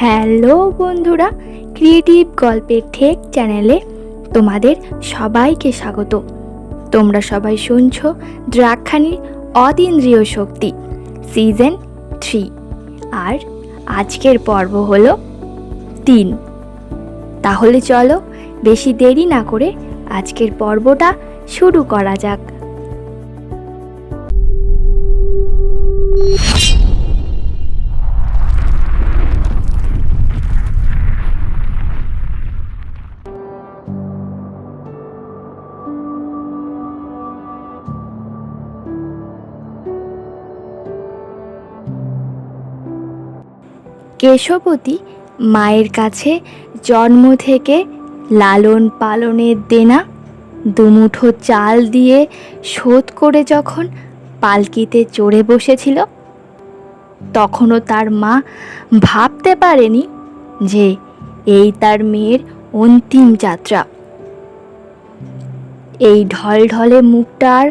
Hello বন্ধুরা creative গল্পের ঠেক চ্যানেলে তোমাদের সবাইকে স্বাগত। তোমরা সবাই শুনছ দ্রাক্ষানির অতীন্দ্রিয় শক্তি সিজন থ্রি আর আজকের পর্ব হলো তিন। তাহলে চলো বেশি দেরি না করে আজকের পর্বটা শুরু করা যাক। কেশবতী মায়ের কাছে জন্ম থেকে লালন পালনের দেনা, দুমুঠো চাল দিয়ে শোধ করে যখন পালকিতে চড়ে বসেছিল, তখনও তার মা ভাবতে পারেনি যে এই তার মেয়ের অন্তিম যাত্রা। এই ঢলঢলে মুখটা আর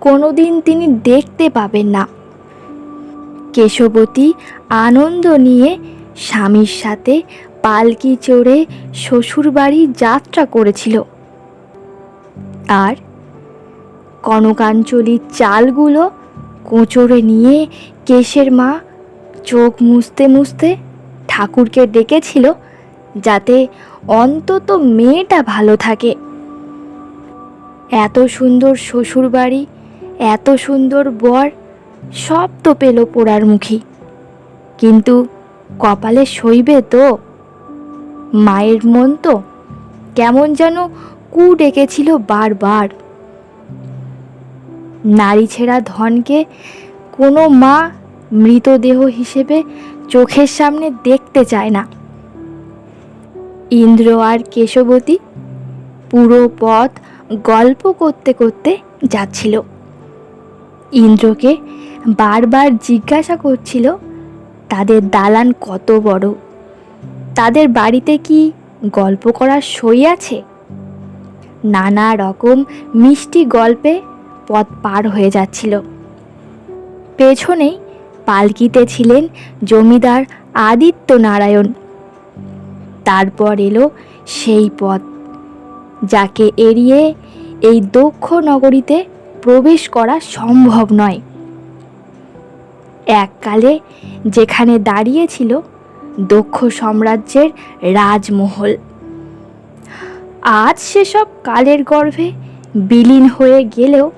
কোনোদিন তিনি দেখতে পাবেন না। কেশবতী আনন্দ নিয়ে স্বামীর সাথে পালকি চড়ে শ্বশুরবাড়ি যাত্রা করেছিল। আর কনকাঞ্চলির চালগুলো কোঁচড়ে নিয়ে কেশের মা চোখ মুছতে মুছতে ঠাকুরকে ডেকেছিল যাতে অন্তত মেয়েটা ভালো থাকে। এত সুন্দর শ্বশুরবাড়ি, এত সুন্দর বর, সব তো পেল পোড়ার মুখী। কিন্তু কপালে সইবে তো? মায়ের মন তো? কেমন যেন কু ডেকেছিল বারবার। নারী ছেঁড়া ধনকে কোনো মা মৃতদেহ হিসেবে চোখের সামনে দেখতে চায় না। ইন্দ্র আর কেশবতী পুরো পথ গল্প করতে করতে যাচ্ছিল। ইন্দ্রকে বারবার জিজ্ঞাসা করছিল তাদের দালান কত বড়? তাদের বাড়িতে কি গল্প করার সই আছে? নানা রকম মিষ্টি গল্পে পথ পার হয়ে যাচ্ছিল। পেছনেই পালকিতে ছিলেন জমিদার আদিত্য নারায়ণ তারপর এলো সেই পথ, যাকে এড়িয়ে এই দক্ষ নগরীতে প্রবেশ করা সম্ভব নয়। এককালে যেখানে দাঁড়িয়েছিল দক্ষ সাম্রাজ্যের রাজমহল। আজ সেসব কালের গর্ভে বিলীন হয়ে গেলেও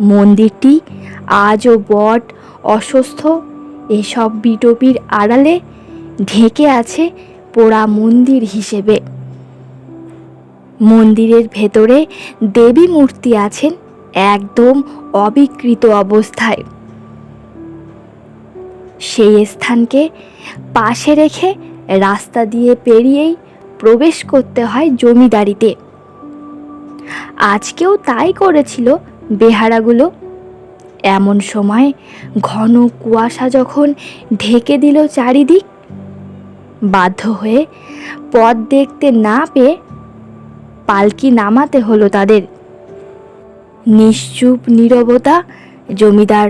মন্দিরটি আজও বট, অসুস্থ, এসব বিটপির আড়ালে ঢেকে আছে পোড়া মন্দির হিসেবে। মন্দিরের ভেতরে দেবী মূর্তি আছেন একদম অবিকৃত অবস্থায়। সেই স্থানকে পাশে রেখে রাস্তা দিয়ে পেরিয়েই প্রবেশ করতে হয় জমিদারিতে। আজকেও তাই করেছিল বেহারাগুলো। এমন সময় ঘন কুয়াশা যখন ঢেকে দিল চারিদিক, বাধ্য হয়ে পথ দেখতে না পেয়ে পালকি নামাতে হলো তাদের। নিশ্চুপ নীরবতা, জমিদার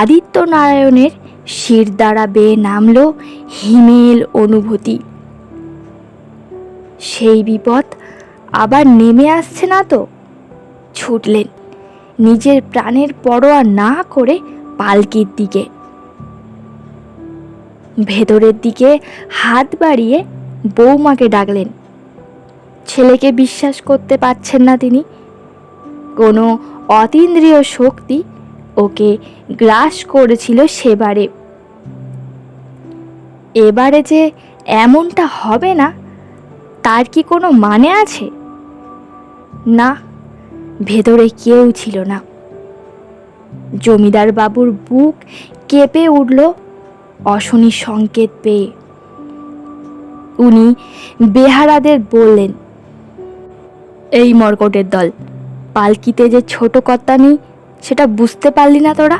আদিত্য নারায়ণের শির দ্বারা বেয়ে নামল হিমেল অনুভূতি। সেই বিপদ আবার নেমে আসছে না তো? ছুটলেন। নিজের প্রাণের পরোয়া না করে পালকির দিকে। ভেতরের দিকে হাত বাড়িয়ে বৌমাকে ডাকলেন। ছেলেকে বিশ্বাস করতে পারছেন না তিনি। কোনো অতীন্দ্রিয় শক্তি ওকে গ্রাস করেছিল সেবারে। এবারে যে এমনটা হবে না, তার কি কোনো মানে আছে? না, ভেতরে কেউ ছিল না। জমিদার বাবুর বুক কেঁপে উঠল অশনি সংকেত পেয়ে। উনি বেহারাদের বললেন, এই মর্কটের দল, পালকিতে যে ছোট কর্তা নেই, সেটা বুঝতে পারলি না তোরা?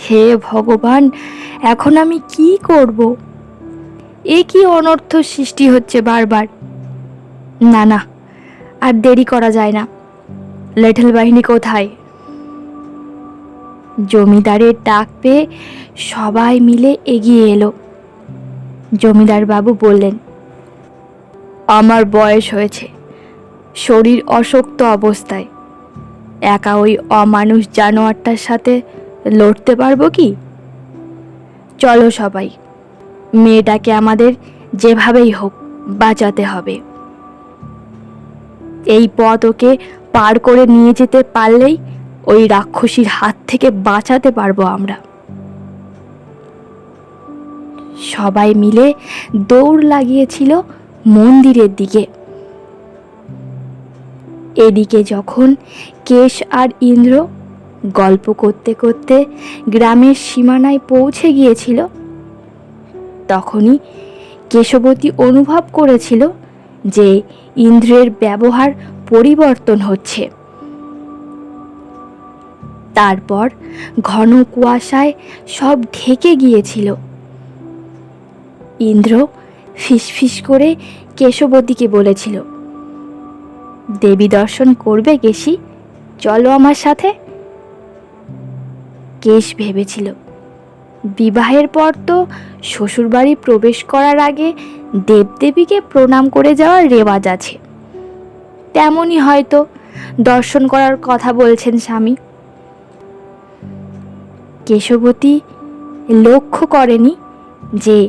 হে ভগবান, এখন আমি কি করব? এ কি অনর্থ সৃষ্টি হচ্ছে বারবার? না না, আর দেরি করা যায় না। লেঠেল বাহিনী কোথায়? জমিদারের ডাক পেয়ে সবাই মিলে এগিয়ে এলো। জমিদার বাবু বললেন, আমার বয়স হয়েছে। শরীর অশক্ত অবস্থায়। একা ওই অমানুষ জানোয়ারটার সাথে লড়তে পারব কি? চলো সবাই মেয়েটাকে আমাদের যেভাবেই হোক বাঁচাতে হবে। এই পথ ওকে পার করে নিয়ে যেতে পারলেই ওই রাক্ষসীর হাত থেকে বাঁচাতে পারব আমরা। সবাই মিলে দৌড় লাগিয়েছিল মন্দিরের দিকে। এদিকে যখন কেশ আর ইন্দ্র গল্প করতে করতে গ্রামের সীমানায় পৌঁছে গিয়েছিল তখনই কেশবতী অনুভব করেছিল যে ইন্দ্রের ব্যবহার পরিবর্তন হচ্ছে। তারপর ঘন কুয়াশায় সব ঢেকে গিয়েছিল। ইন্দ্র ফিসফিস করে কেশবতীকে বলেছিল, দেবী দর্শন করবে কেশি, চলো আমার সাথে? কেশ ভেবেছিল। বিবাহের পর তো শ্বশুরবাড়ি প্রবেশ করার আগে দেবদেবীকে প্রণাম করে যাওয়ার রেওয়াজ আছে। তেমনই হয়তো দর্শন করার কথা বলছেন স্বামী। কেশবতী লক্ষ্য করেনি যে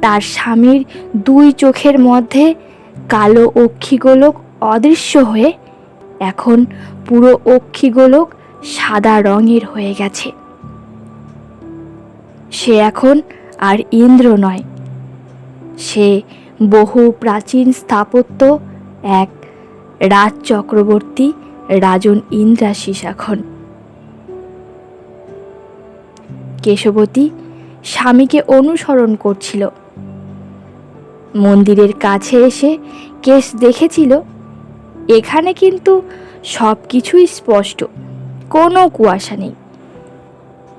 তার স্বামীর দুই চোখের মধ্যে কালো অক্ষিগোলক অদৃশ্য হয়ে এখন পুরো অক্ষিগোলক সাদা রঙের হয়ে গেছে। সে এখন আর ইন্দ্র নয়। সে বহু প্রাচীন স্থাপত্য, এক রাজ চক্রবর্তী রাজন ইন্দ্রাশিস এখন কেশবতী স্বামীকে অনুসরণ করছিল। মন্দিরের কাছে এসে কেশ দেখেছিল। এখানে কিন্তু সব কিছুই স্পষ্ট, কোনো কুয়াশা নেই।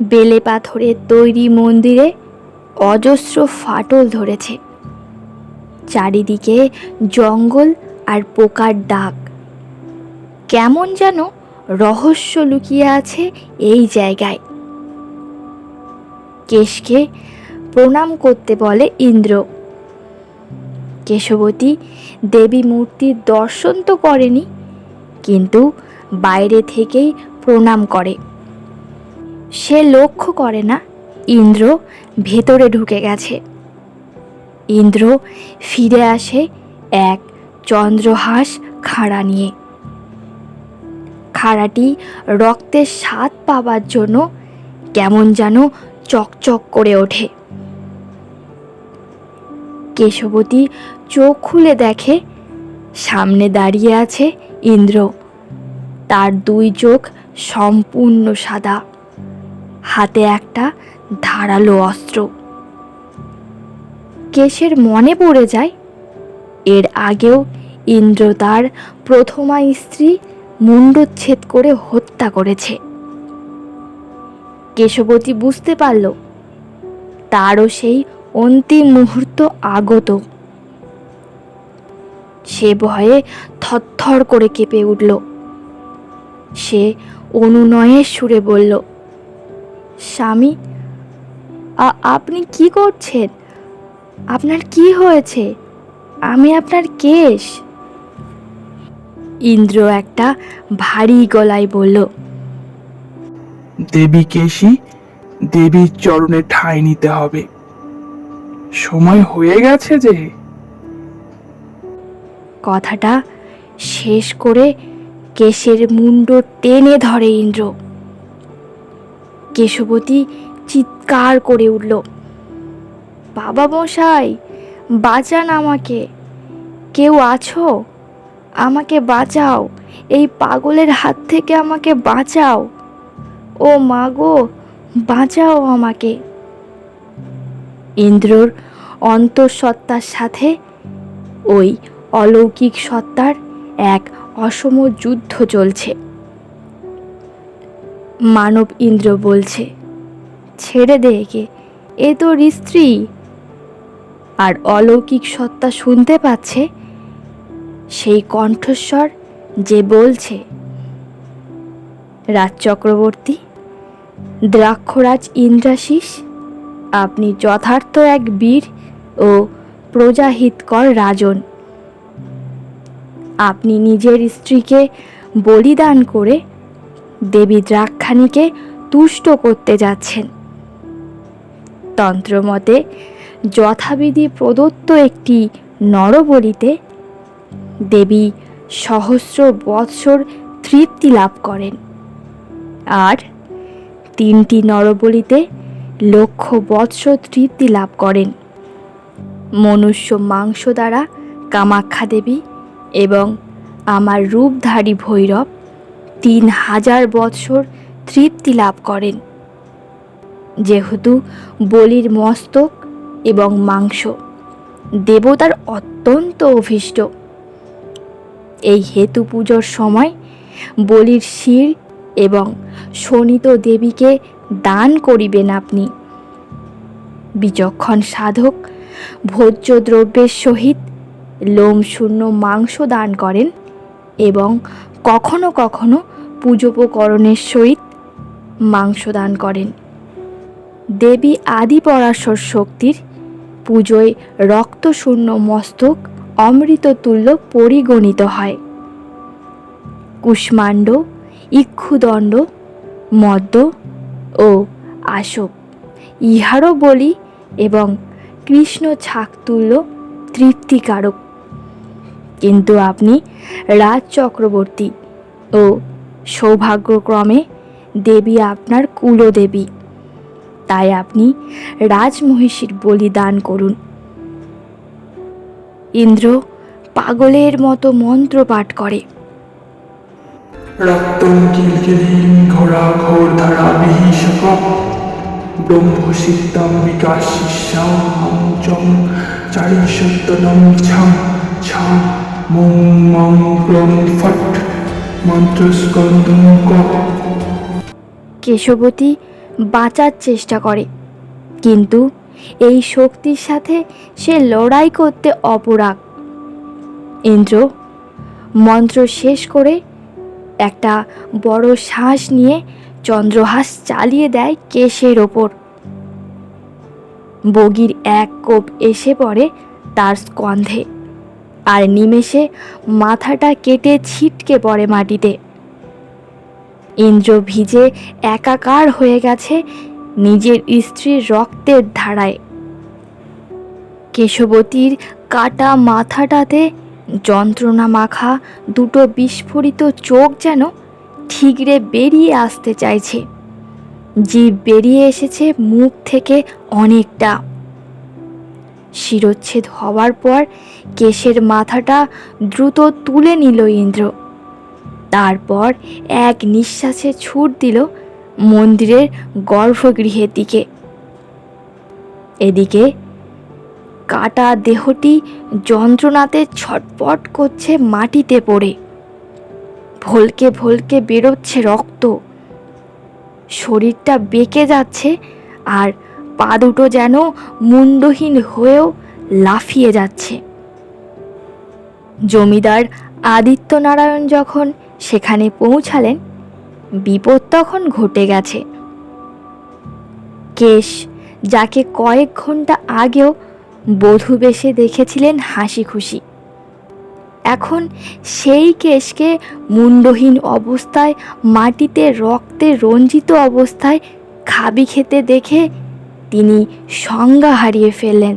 বেলে পাথরের তৈরি মন্দিরে অজস্র ফাটল ধরেছে। চারিদিকে জঙ্গল আর পোকার ডাক। কেমন যেন রহস্য লুকিয়ে আছে এই জায়গায়। কেশকে প্রণাম করতে বলে ইন্দ্র। কেশবতী দেবী মূর্তির দর্শন তো করেনি, কিন্তু বাইরে থেকেই প্রণাম করে। সে লক্ষ্য করে না, ইন্দ্র ভেতরে ঢুকে গেছে। ইন্দ্র ফিরে আসে এক চন্দ্রহাস খাড়া নিয়ে। খাড়াটি রক্তের স্বাদ পাবার জন্য কেমন যেন চকচক করে ওঠে। কেশবতী চোখ খুলে দেখে, সামনে দাঁড়িয়ে আছে ইন্দ্র। তার দুই চোখ সম্পূর্ণ সাদা। হাতে একটা ধারালো অস্ত্র। কেশের মনে পড়ে যায়, এর আগেও ইন্দ্র তার প্রথমা স্ত্রী মুণ্ডচ্ছেদ করে হত্যা করেছে। কেশবতী বুঝতে পারল, তারও সেই অন্তিম মুহূর্ত আগত। সে ভয়ে থরথর করে কেঁপে উঠল। সে অনুনয়ের সুরে বলল স্বামী আপনি কি করছেন? আপনার কি হয়েছে? আমি আপনার কেশ। ইন্দ্র একটা ভারী গলায় বলল দেবী কেশী দেবীর চরণে ঠাঁই নিতে হবে। সময় হয়ে গেছে যে। কথাটা শেষ করে কেশের মুন্ড টেনে ধরে ইন্দ্র। কেশবতী চিৎকার করে উঠল, বাবা মশাই, বাঁচান আমাকে। কেউ আছো? আমাকে বাঁচাও। এই পাগলের হাত থেকে আমাকে বাঁচাও। ও মা গো, বাঁচাও আমাকে। ইন্দ্রর অন্তঃসত্ত্বার সাথে ওই অলৌকিক সত্তার এক অসম যুদ্ধ চলছে। মানব ইন্দ্র বলছে, ছেড়ে দে একে, এ তোর স্ত্রী। আর অলৌকিক সত্তা শুনতে পাচ্ছে? সেই কণ্ঠস্বর যে বলছে, রাজ চক্রবর্তী, দ্রাক্ষরাজ ইন্দ্রাশিস, আপনি যথার্থ এক বীর ও প্রজাহিতকর রাজন। আপনি নিজের স্ত্রীকে বলিদান করে দেবী দ্রাক্ষাণীকে তুষ্ট করতে যাচ্ছেন। তন্ত্রমতে যথাবিধি প্রদত্ত একটি নরবলিতে দেবী সহস্র বৎসর তৃপ্তি লাভ করেন। আর তিনটি নরবলিতে লক্ষ বৎসর তৃপ্তি লাভ করেন। মনুষ্য মাংস দ্বারা কামাখ্যা দেবী এবং আমার রূপধারী ভৈরব তিন হাজার বৎসর তৃপ্তি লাভ করেন। যেহেতু বলির মস্তক এবং মাংস দেবতার অত্যন্ত অভীষ্ট। এই হেতু পুজোর সময় বলির শির এবং শোণিত দেবীকে দান করিবেন আপনি। বিচক্ষণ সাধক ভোজ্য দ্রব্যের সহিত লোমশূন্য মাংস দান করেন এবং কখনো কখনো পূজোপকরণের সহিত মাংস দান করেন। দেবী আদি পরাশর শক্তির পুজোয় রক্তশূন্য মস্তক অমৃততুল্য পরিগণিত হয়। কুষ্মাণ্ড, ইক্ষুদণ্ড, মদ্য ও আসব ইহারও বলি এবং কৃষ্ণ ছাকতুল্য তৃপ্তিকারক। কিন্তু আপনি রাজ চক্রবর্তী ও সৌভাগ্যক্রমে দেবী আপনার কুলদেবী। তাই আপনি রাজমহিষীর বলিদান করুন। ইন্দ্র পাগলের মতো মন্ত্র পাঠ করে। রক্তম কেশবতী বাঁচার চেষ্টা করে। কিন্তু এই শক্তির সাথে সে লড়াই করতে অপরাগ। ইন্দ্র মন্ত্র শেষ করে একটা বড় শ্বাস নিয়ে চন্দ্রহাস চালিয়ে দেয় কেশের ওপর। বগির এক কোপ এসে পড়ে তার স্কন্ধে। আর নিমেষে মাথাটা কেটে ছিটকে পড়ে মাটিতে। ইন্দ্র ভিজে একাকার হয়ে গেছে নিজের স্ত্রীর রক্তের ধারায়। কেশবতীর কাটা মাথাটাতে যন্ত্রণা মাখা দুটো বিস্ফোরিত চোখ যেন ঠিকরে বেরিয়ে আসতে চাইছে। জীব বেরিয়ে এসেছে মুখ থেকে অনেকটা। শিরোচ্ছেদ হওয়ার পর কেশের মাথাটা দ্রুত তুলে নিল ইন্দ্র। তারপর এক নিঃশ্বাসে ছুট দিল মন্দিরের গর্ভগৃহের দিকে। এদিকে কাটা দেহটি যন্ত্রণাতে ছটপট করছে মাটিতে পড়ে। ভলকে ভলকে বেরোচ্ছে রক্ত। শরীরটা বেঁকে যাচ্ছে আর পা দুটো যেন মুন্ডহীন হয়েও লাফিয়ে যাচ্ছে। জমিদার আদিত্যনারায়ণ যখন সেখানে পৌঁছালেন, বিপদ তখন ঘটে গেছে। কেশ, যাকে কয়েক ঘণ্টা আগেও বধূ বেশে দেখেছিলেন হাসি খুশি। এখন সেই কেশকে মুন্ডহীন অবস্থায় মাটিতে রক্তে রঞ্জিত অবস্থায় খাবি খেতে দেখে তিনি সংজ্ঞা হারিয়ে ফেললেন।